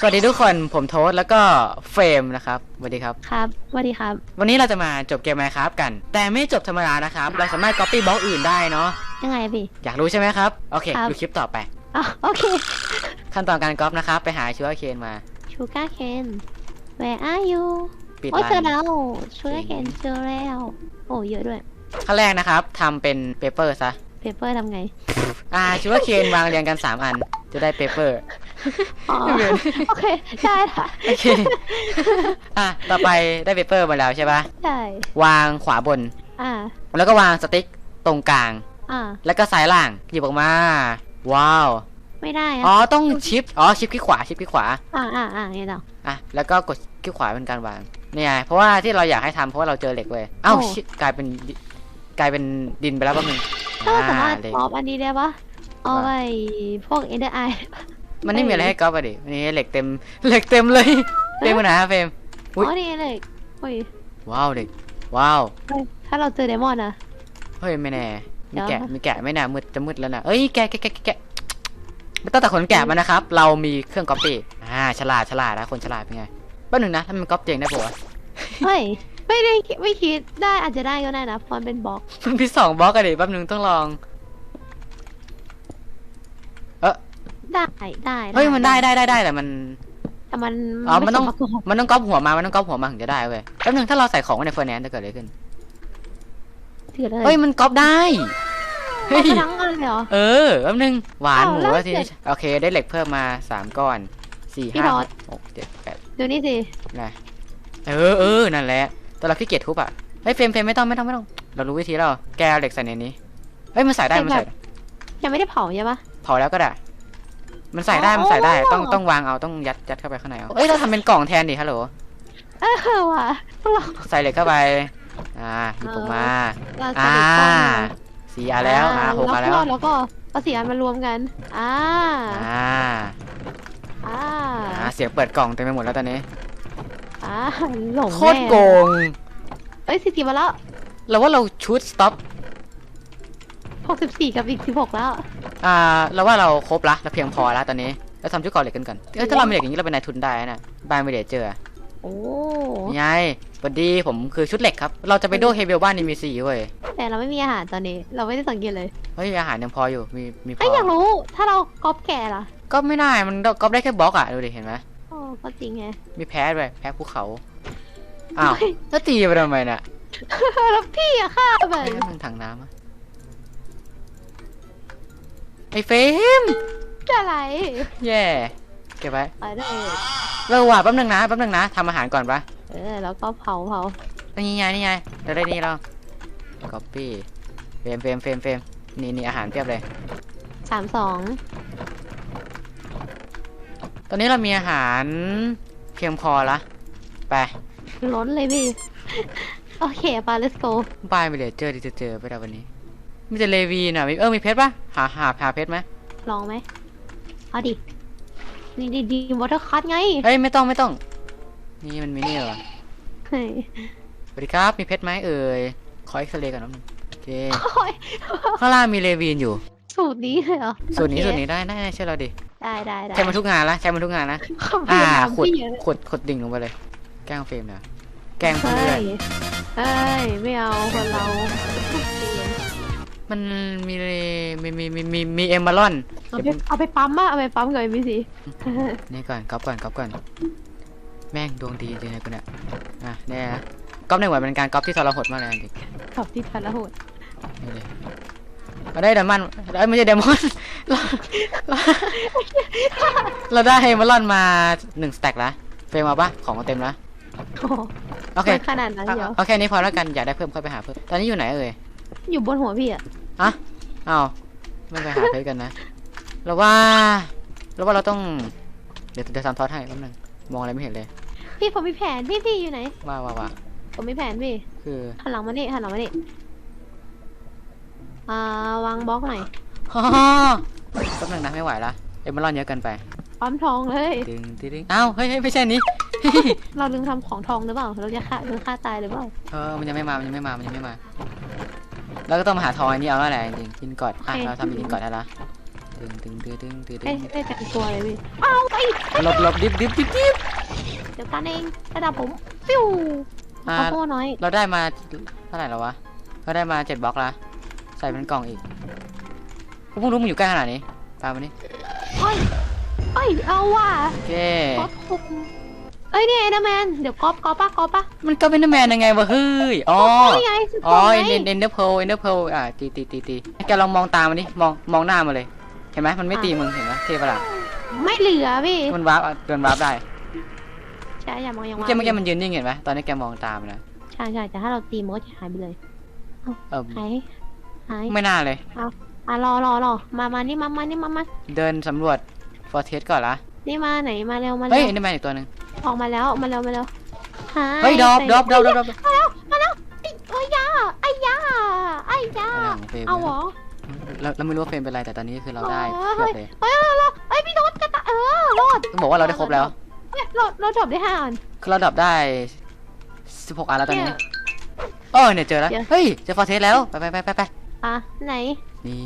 สวัสดีทุกคนผมโทษแล้วก็เฟรมนะครับสวัสดีครับ ครับสวัสดีครับ วันนี้เราจะมาจบเกม Minecraft กัน แต่ไม่จบธรรมดานะครับ เราสามารถ copy บล็อกอื่นได้เนาะยังไงพี่ อยากรู้ใช่ไหมครับ โอเคครับ ดูคลิปต่อไป อ๋อโอเค ขั้นตอนการก๊อปนะครับ ไปหาชูการ์เคนมา ชูการ์เคน where are you ปิดโอ้ยร้าเจอนแล้วชูการ์เคนเจอแล้ว โอ้เยอะด้วย ขั้นแรกนะครับทำเป็นเปเปอร์ซะเปเปอร์ทำไง อ่าชูการ์เคนวางเรียงกัน 3 อันจะได้เปเปอร์ อ๋อโอเค ได้ละโอเค อะ ต่อไปได้เปเปอร์มาแล้วใช่ปะได้วางขวาบน อ่า แล้วก็วางสติ๊กตรงกลาง อ่า แล้วก็ซ้ายล่าง หยิบออกมา ว้าว ไม่ได้อ๋ออะต้องชิป อ๋อ ชิปคลิกขวา ชิปคลิกขวา อ่าอ่าอ่าเนี่ยเนาะอะ แล้วก็กดคลิกขวาเป็นการวางนี่ไงเพราะว่าที่เราอยากให้ทำเพราะว่าเราเจอเหล็กเว้ยเอ้าชิกลายเป็นดิกลายเป็นดินไปแล้วแป๊บนึงถ้าเราสามารถเหล็กตอบอันนี้ได้ปะเอาไว้พวกเอ็นเดอร์ไอ มันไม่มีอะไรให้ก๊อปอะดินี่เหล็กเต็มเหล็กเต็มเลยเต็มขนาดนะเฟรม อุ๊ยอ๋อนี่เลยโอ้ยว้าวเด็กว้าว เฮ้ยถ้าเราเจอเดมอนอะเฮ้ยไม่แน่ มีเดี๋ยวแกะมีแกะไม่น่ามืดจะมืดแล้วนะเอ้ยแกะแกะแกะแกะแกะไม่ต้องแต่ขนแกะมานะครับ เรามีเครื่องก๊อปปี้อ่าฉลาดฉลาดนะคนฉลาดเป็นไงแป๊บหนึงนะถ้ามันก๊อปเจงได้ปะวะเฮ้ยไม่ได้คิดไม่คิดได้อาจจะได้ก็ได้นะเพราะมันเป็นบล็อก มันมีสองบล็อกอะดิแป๊บหนึงต้องลอง ได้ได้เฮ้ยมันได้ได้ได้ได้แต่มัน แต่มันอ๋อมันต้อง ไสประกบมันต้องก๊อปหัวมา มันต้องก๊อปหัวมาถึงจะได้เว้ยแป๊บหนึงถ้าเราใส่ของไว้ในเฟอร์แนนซ์จะเกิดอะไรขึ้นถือเลยเฮ้ยมันก๊อปได้ เฮ้ย เอาไปทั้งอันเลยเหรอ เออแป๊บหนึง หวานอ้าวหมูแล้วแล้วทีเสร็นี้จโอเคได้เหล็กเพิ่มมาสามก้อนสี่พี่ห้าบอส หกเจ็ดแปดดูนี่สินะเออเออนั่นแหละแต่เราขี้เกียจทุบอะเฮ้ยเฟรมเฟรมไม่ต้องไม่ต้องไม่ต้อง เรารู้วิธีแล้วแกเอาเหล็กใส่ในนี้เฮ้ยมันใส่ได้มันใส่ได้ยังไม่ได้เผาใช่ปะเผาแล้วก็ได้ มันใส่ได้อ๋อมันใส่ได้ ต้องต้องวางเอา ต้องยัดยัดเข้าไปข้างในเอาเอ้ย เราทำเป็นกล่องแทนดิฮัลโหล เออว่ะพวกเรา ใส่เหล็กเข้าไป อ่าหยิบออกมา เราจะอ่าเด็กก้อนหนึ่งสี่อันแล้ว อ่าหกอันแล้วก็แล้วก็เอาสี่อันมารวมกัน อ่า อ่า อ่า อ่า เสียงเปิดกล่องเต็มไปหมดแล้วตอนนี้ อ่าหลงโคตรโกง เอ้ยสี่สิบมาแล้ว เราว่าเราชุดสต็อป หกสิบสี่กับอีกสิบหกแล้ว อ่าเราว่าเราครบละเราเพียงพอแล้วตอนนี้เราทำชุดเก่อเหล็กกันก่อนเอ้ยถ้าเรามีเหล็กอย่างนี้เราเป็นนายทุนได้นะบ้านไม่เดี๋ยวเจอโอ้นี่ไงสวัสดีผมคือชุดเหล็กครับ เราจะไปโดเฮเบลบ้านนี้มีสี่เว้ยแต่เราไม่มีอาหารตอนนี้ เราไม่ได้สังเกตเลยเฮ้ยอาหารยังพออยู่มีมีพเอ้ยออยากรู้ ถ้าเราก๊อปแก่ล่ะก็ไม่ได้มันก็ได้แค่บล็อกอะดูดิเห็นไหมโอ้ก็จริงไงมีแพ้ด้วยแพ้ภูเขาอ้าวแล้วตีไปทำไมน่ะแล้วพี่อะฆ่าแบเฮ้บยมันถังน้ำอะ ไอ้เฟรมอะไรแย่เก็บไว้ไปได้เราว่ะแป๊บนึงนะแป๊บนึงนะทำอาหารก่อนปะเออแล้วก็เผาเผานี่ไงนี่ไงเราได้นี่แล้วก๊อปปี้เฟรมเฟรมเฟรมเฟรมนี่นี่อาหารเพียบเลยสามสองตอนนี้เรามีอาหารเพียงพอละไปล้นเลยพี่ โอเคไป let's go บายไปเดี๋ยวเจอดิเจอเจอไปแล้ววันนี้ มีแต่เลวีน่ะมีเออมีเพชรปะหาหาหาเพชรไหมลองไหมเอาดิ นี่ดีดีวอเตอร์คัทไงเฮ้ยไม่ต้องไม่ต้อง นี่มันมีนี่เหรอเฮ้ยสวัสดีครับมีเพชรไหมเอ่ยขอเอ็กซเรย์ก่อนนิดนึงโอเคโอ้ยข้างล่างมีเลวีนอยู่ สูตรนี้เลยเหรอส่วนนี้โอเคส่วนนี้ได้ได้ได้เชื่อเราดิได้ได้ได้ใช้มันทุกงานละใช้มันทุกงานนะขอบคุอ่าณขุดพี่เยอะขุดขุดดิ่งลงไปเลย แกล้งเฟรมเนี่ยแกล้งเพื่เฮ้อนยเฮ้ย ไม่เอาคนเรา มันมีมีมีมีมีมีเอมเบอรอนเอาไปเอาไปปั๊มอะเอาไปปั๊มกับเอ็มบีซีนี่ก่อนก๊อปก่อนก๊อปก่อน แม่งดวงดีจริงเลยกูเนี่ยอะเนี่ยนะก๊อปในหัวเป็นการก๊อปที่ทรหดมากเลยจริงขอบที่พันละโหดนี่เลยเราได้ไดมอนด์เอ้ยไม่ใช่ไดมอนด์เราเราเราได้เอมเบอรอนมาหนึ่งสแต็กละเฟรมเอาปะของมาเต็มละโอ้โหโอเคไม่ขนาดนั้นเดียวเอาแค่นี้พอแล้วกันอยากได้เพิ่มค่อยไปหาเพิ่มตอนนี้อยู่ไหนเอ่ยอยู่บนหัวพี่อะ อ้าวไม่ไปหาเพชรกันนะเราว่าเราว่าเราต้อง เดี๋ยวเดี๋ยวทำทอดให้แป๊บนึงมองอะไรไม่เห็นเลย พี่ผมมีแผนพี่พี่อยู่ไหน ว่าว่าว่าผมมีแผนพี่คือหันหลังมานี่หันหลังมานี่อ่าวางบล็อกหน่อยฮ่าแป๊บนึงนะไม่ไหวละเอ็มเบอรอนเยอะเกินไปปั๊มทองเลยดึงดึงดึงอ้าวเฮ้ยเฮ้ยไม่ใช่นี้เราลืมทำของทองหรือเปล่าเราจะฆ่าลืมฆ่าตายหรือเปล่าเออมันยังไม่มามันยังไม่มามันยังไม่มา แล้วก็ต้องมาหาทองอันนี้เอาแล้วแหละจริงๆกินก่อนอะโอเคเราทำกินก่อนได้ละตึงตึงตึงตึงตึงตึไม่งไม่แต่งตัวเลยพี่เอาไปหลบหลบดิบดิบดิบดิบ เดี๋ยวกันเองระดับผมปิ้วอ่า ข้าวโพดน้อยเราได้มาเท่าไหร่แล้ววะเราได้มาเจ็ดบล็อกละใส่เป็นกล่องอีกกูเพิ่งรู้มึงอยู่ใกล้ขนาดนี้ตามมานี่เอ้ยเอ้ยเอาว่ะโอเคก๊อปคุม เอ้ยเนี่ยเอเดอร์แมนเดี๋ยวก๊อปก๊อปปะก๊อปปะมันก็เป็นแมนยังไงวะเฮ้ยอ๋อนี่ไงสุดอ๋อไงเอ็นเอ็นเดอร์เพลเอ็นเดอร์เพลอ่าตีตีตีตีแกลองมองตามมันดิมองมองหน้ามันเลยเห็นไหมมันไม่ตีมึงเห็นไหมเท่ปะล่ะไม่เหลือพี่มันวาร์ปอะเดินวาร์ปได้ใช่อย่ามองยังเมื่อว่ากี้เมื่อกี้มันยืนนิ่งเห็นไหมตอนนี้แกมองตามมันนะใช่ใช่แต่ถ้าเราตีมันก็จะหายไปเลยเออหายหายไม่น่าเลยอะรอรอรอมามานี่มามานี่มามาเดินสำรวจฟอร์เทสก่อนละนี่มาไหนมาเร็วมาเฮ้เร็ยวเอ็นเดอร์แมนอีกตัวหนึ่ง ออกมาแล้วมาเร็วมาเร็วหายเฮ้ยดรอปดรอปดรอปดรอปมาแล้วมาแล้วไอ้โอ้ยยาไอ้ยาไอ้ยาเฟรมเอาเหรอเราเราไม่รู้ว่าเฟรมเป็นไรแต่ตอนนี้คือเราได้เฮ้เพียยบเลยเฮ้ยเฮ้ยเฮ้ยเฮ้ยพี่โน้ตกระตะเออรอดต้องบอกว่าเราได้ครบแล้วเฮ้ยเราเราจบได้ห้าอันคือเราดับได้16อันแล้วตอนเนี่นี้ยเออเนี่ยเจอแล้วเดี๋ยวเฮ้ยเจอฟอร์เทสแล้วไปไปไปไปไปอะไหนนี่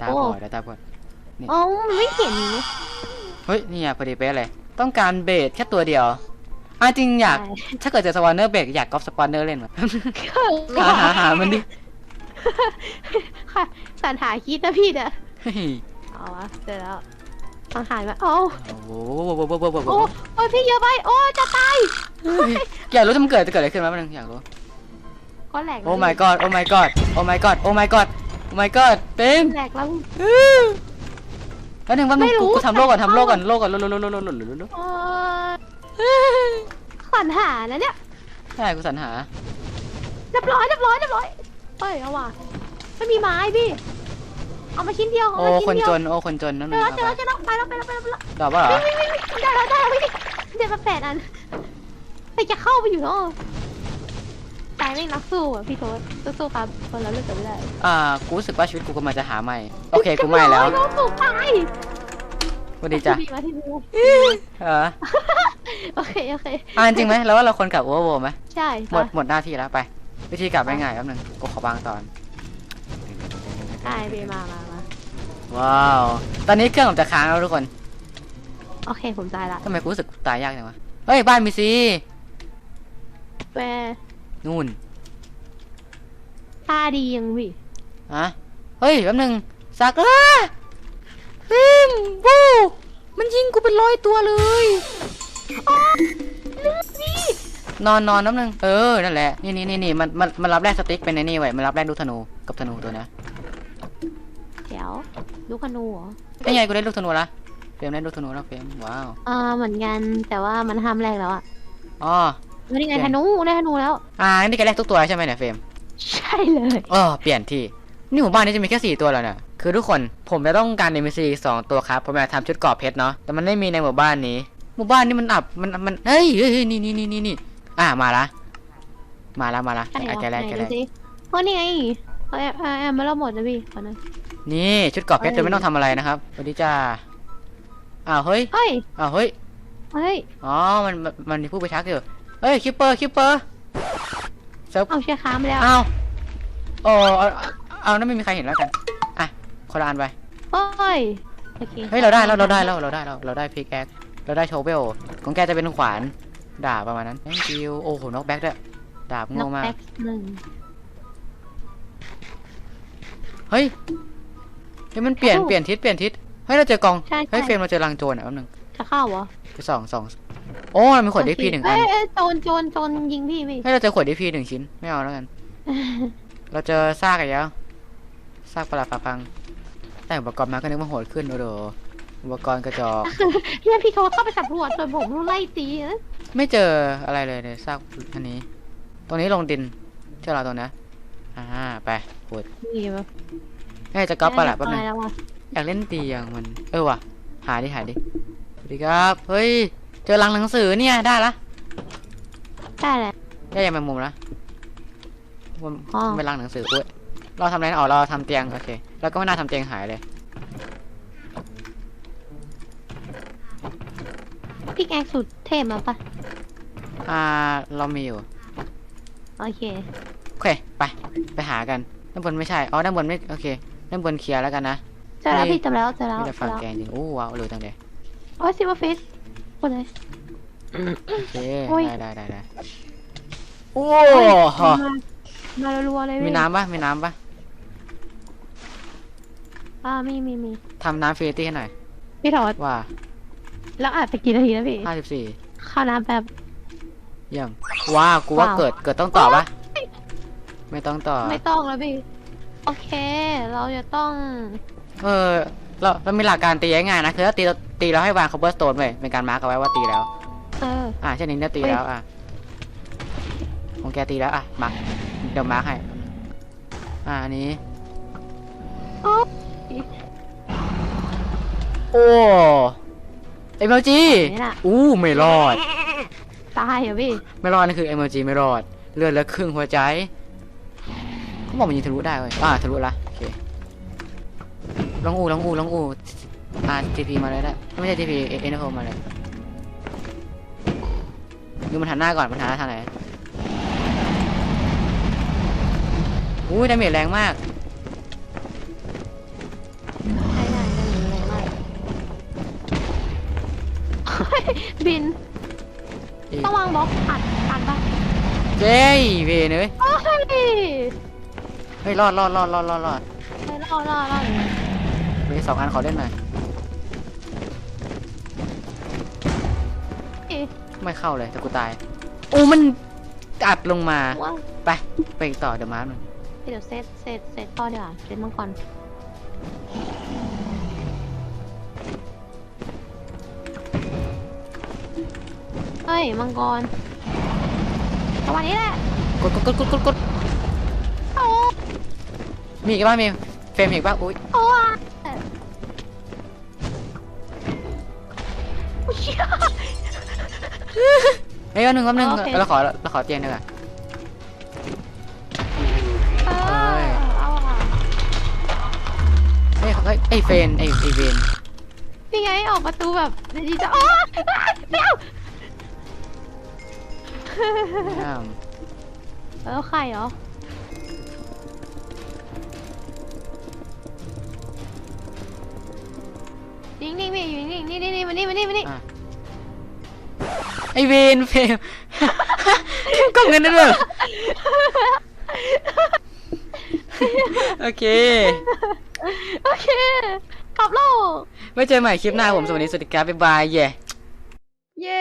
ตาโอ้บอดแล้วตาบอดอ๋อมันไม่เห็นนี่เฮ้ยนี่อะพอดีเป๊ะเลย ต้องการเบสแค่ตัวเดียวอะจริงอยาก ถ้าเกิดเจอสปอนเนอร์เบรกอยากก๊อปสปอนเนอร์เล่นวะใช่หาหาหามันดิค่ะสันหาคิดนะพี่เด้อเฮ้ยเอาวะเจอแล้วสังหารมาโอ้โอ้โหโอ้โหโอ้โหโอ้โหโอ้โอ้พี่เยอะไปโอ้จะตายเฮ้ยอยากรู้ถ้ามันเกิดจะเกิดอะไรขึ้นไหมมันงอยากรู้ก็แหลกแล้วโอ้ my god โอ้ my god โอ้ my god โอ้ my god โอ้ my god เต็มแหลกแล้ว แล้วหนึ่งว่ามึงไม่รู้กูทำโลกก่อนทำโลกก่อนโลกก่อนโลกโลกโลกโลกโลกโลกโลกโลกเออสันหานะเนี่ย ใช่กูสรรหาเรียบร้อยเรียบร้อยเรียบร้อยเฮ้ยเอาว่ะไม่มีไม้พี่ เอามาชิ้นเดียวเอาโอ้มาคชิ้นนเดียวจนโอ้คนจนนั่นเจนึองแล้วเจอแล้วเจอแล้วไปแล้วไปแล้วไปแล้วไปแล้วดอกป่ะเหรอวิ่งวิ่งวิ่งได้แล้วได้แล้ววิ่งเดี๋ยวมาแปดอันแต่จะเข้าไปอยู่เนาะ ตายไม่นักสู้อะพี่โทษสู้ๆครับคนเราเลือกกันไม่ได้อ่ากูรู้สึกว่าชีวิตกูกำลังจะหาใหม่โอเคกูไม่แล้วน้องสู้ไปสวัสดีจ้ะพี่มาที่นี่เออโอเคโอเคอ่าจริงไหมแล้วว่าเราคนกลับโอเวอร์โวไหมใช่หมดหมดหน้าที่แล้วไป วิธีกลับง่ายๆแป๊บนึงกูขอบางตอนได้พี่มามามาว้าว ตอนนี้เครื่องผมจะค้างแล้วทุกคน โอเคผมตายละทำไมกูรู้สึกตายยากจังวะ เฮ้ย บ้านมีซีแปร นู่น ตาดียังพี่ฮะ เฮ้ยแป๊บนึงซากล่าฟิมบูมันยิงกูเป็นร้อยตัวเลยเลือดพี่นอนนอนน้ำหนึ่งเออ นั่นแหละ นี่นี่นี่นี่มันมันมันรับแรกสติ๊กเป็นในนี่ไว้มันรับแรกลูกธนู กับธนูตัวเนี้ยเดี๋ยวลูกขนูเหรอไอ้ไงกูได้ลูกธนูละเฟรมได้ลูกธนูแล้วเฟรมว้าวอ่าเหมือนกันแต่ว่ามันห้ามแรกแล้วอะอ๋อ ไม่ได้ไงเปลี่ยนธนูได้ธนูแล้ว อ่านี่แกแรกทุกตัวใช่ไหมเนี่ยเฟรมใช่เลยอ๋อเปลี่ยนที่นี่หมู่บ้านนี้จะมีแค่สี่ตัวแล้วเนี่ยคือทุกคนผมจะต้องการ NPC สองตัวครับผมอยากทำชุดเกราะเพชรเนาะแต่มันไม่มีในหมู่บ้านนี้ หมู่บ้านนี้มันอับมันมันเฮ้ยเฮ้ยเฮ้ยนี่นี่นี่นี่นี่อ่ามาละมาละมาละใช่เหรไอ้อแกแรกไหแกนแรดูกสิเพราะนี่ไงเอาแอมเอาแอมมาแล้วหมดนะพี่ขอหน่อยนี่ชุดเกราะเพชรเอ้ยโดยไม่ต้องทำอะไรนะครับสวัสดีจ้าอ้าวเฮ้ยเฮ้ยอ้าวเฮ้ยเฮ้ยอ๋อมันมันมันมีผู้ไปทักอยู่ เฮ้ยคิปเปอร์คิปเปอร์เซิร์ฟเอาเชือกค้ามไปแล้วอ้าวโอ้เอาเอาเอานั่นไม่มีใครเห็นแล้วกันอะคนละอันไปเฮ้ยโอเคเฮ้ยเราได้แล้วเราได้แล้วเราได้แล้วเราได้พิกแอคเราได้โชเวลของแกจะเป็นขวานดาบประมาณนั้น thank you โอ้โหน็อกแบ็กด้วยดาบนโง่กมากแบ็กหนึ่งเฮ้ยเฮ้ยมันเปลี่ยนเอ้าเปลี่ยนทิศเปลี่ยนทิศเฮ้ยเราเจอกองใช่เฮ้ยใช่เฟรมเราเจอรังโจรอะแป๊บนึงจะเข้าเหรอไปสองสอง โอ้เรามีขวดดีพีหนึ่งอันเอ้ยเอ้ยโจรโจรโจรยิงพี่พี่เฮ้ยเราเจอขวดดีพีหนึ่งชิ้น ไม่เอาแล้วกัน เราเจอซากอีกแล้วซากปลาปลาพัง แต่อุปกรณ์มาก็นึกว่าโหดขึ้นโอ้โหอุปกรณ์กระจอกเพื่อนพี่เขาเข้าไปสำรวจจนผมไล่ตีนะไม่เจออะไรเลยในซากอันนี้ ตรงนี้ลงดินเชื่อเราตรงนะอ่าไปขุดนี่แบบให้จะก๊อปปะล่ะแป๊บนึงตายแล้วว่ะอยากเล่นตีอย่างมัน เออว่ะ หาดิหาดิสวัสดีครับ เฮ้ย เจอรังหนังสือเนี่ยได้ละได้แหละ ได้ยังแมงมุมละมันอ๋อเป็นรังหนังสืออุ้ยเราทำอะไรนะอ๋อเราทำเตียงโอเคแล้วก็ไม่น่าทำเตียงหายเลยพี่แกงสุดเทพมาปะอ่าเรามีอยู่โอเค โอเคไปไปหากันด้านบนไม่ใช่อ๋อด้านบนไม่โอเคด้านบนเคลียร์แล้วกันนะ เจอแล้วมีพี่จำแล้วเจอแล้วมีแต่เจฝั่องแล้วแกงจริงโอ้ว้าวเร็วจังเลยโอ้ยซิลเวอร์ฟิชหม ดเลย โอเคโอ้ย ได้ได้ได้ได้โอ้มามารัวๆเลยมีพี่น้ำปะมีน้ำปะอ่ามีมีมีทำน้ำฟรีตี้ให้หน่อย พี่ถอดว่าแล้วอาจไปกี่นาทีนะพี่ห้าสิบสี่ข้าวน้ำแบบ เยี่ยมว้ากูว่าว้าว เกิดเกิดต้องต่อปะไม่ต้องต่อ ไม่ต้องแล้วพี่ โอเค เราจะต้อง เออเราเรามีหลักการตีง่ายๆนะคือถ้าตีเรา ตีเราให้วางคัพเปอร์สโตนไว้เป็นการมาร์กเอาไว้ว่าตีแล้ว เออ อ่าเช่นนี้เนี่ยตีเฮ้ยแล้วอะของแกตีแล้วอะมาร์กเดี๋ยวมาร์กให้ อ่าอันนี้ โอ้โอ้เอ็มจีนี่แหละอู้ไม่รอด ตายเหรอพี่ ไม่รอดนี่คือเอ็มจีไม่รอด เลือดเหลือครึ่งหัวใจเขาบอกมันยิงทะลุได้เว้ยอ่าทะลุละโอเคลองอูลองอูลองอู อาทีพีมาเลยได้ไม่ใช่ทีพีเอ็นโฟมาเลยดูมันหันหน้าก่อนมันหันหน้าทางไหนอู้ยดาเมจแรงมากใช่ได้ได้เลยแรงมากบินต้องวางบล็อกอัดกันปะเจ้ยเวเอ้ยโอ้ยเฮ้ยรอดรอดรอดรอดรอดรอดไปรอดรอดรอดเวสองอันขอเล่นหน่อย ไม่เข้าเลยแต่กูตายโอ้มันอัดลงมาว่าไป ไปอีกต่อเดี๋ยวมาร์กมันเดี๋ยวเซตเซตเซตต่อดีกว่าเซตมังกรเฮ้ยมังกรประมาณนี้แหละกดกดกดกดกดกดโอ้มีอีกบ้างมีเฟรมอีกบ้างอุ้ย โอ้อะ เฮ้ยแป๊บนึงแป๊บนึงโอเค เราขอเราขอเตียงหนึ่งอะเออเอาอะเฮ้ยเฮ้ยไอเฟรนไอไอเวนนี่ไงออกประตูแบบเดี๋ยวดีจะโอ้ไม่เอาอ้าวเออไข่เหรอนิ่งนิ่งๆพี่อยู่นิ่งๆนี่นี่นี่มานี่มานี่มานี่อะ ไอเวนเฟรมกล่องเงินนั่นเลยโอเค โอเคกลับโลกไว้เจอใหม่คลิปหน้าผมสวัสดีสวัสดีครับบ๊ายบาย เย่เย้